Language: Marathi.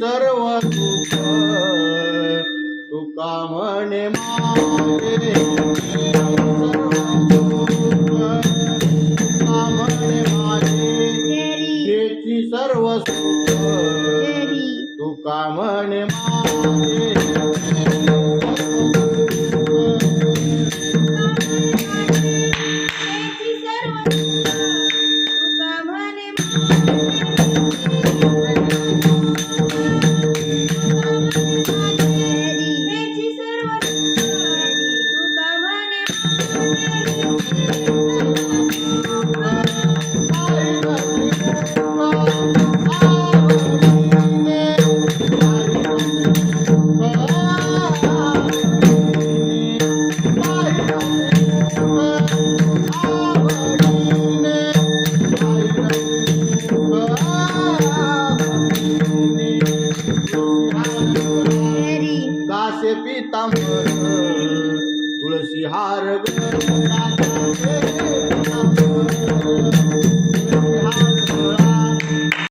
सर्व सुख तुका म्हणे माझे सर्व सुख तुका म्हणे माझे से पीताम्बर तुलसी हार राजा